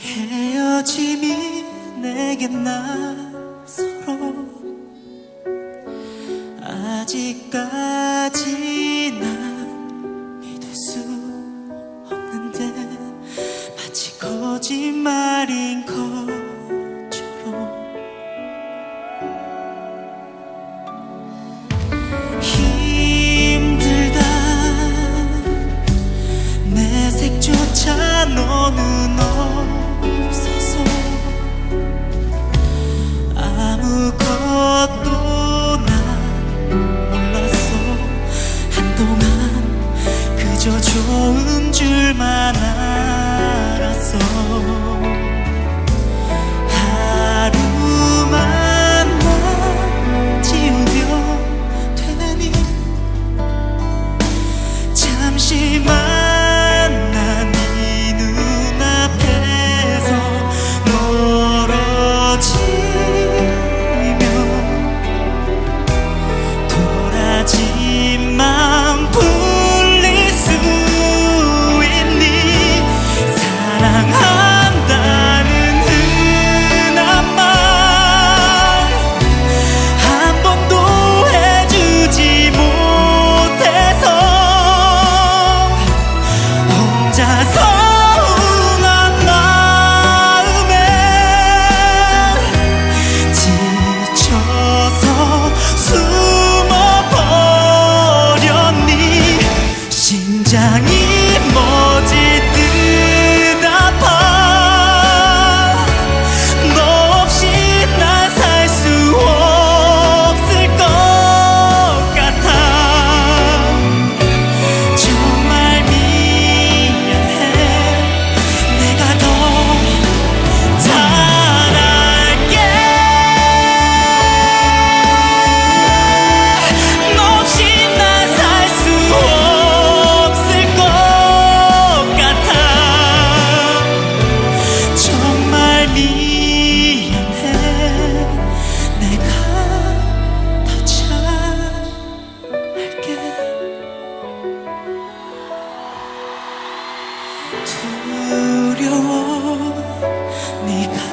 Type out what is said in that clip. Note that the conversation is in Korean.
헤어짐이 내겐 나서로 아직까지 난 믿을 수 없는데 마치 거짓말인 것 그저 좋은 줄만 알았어. 假你。 두려워. 네가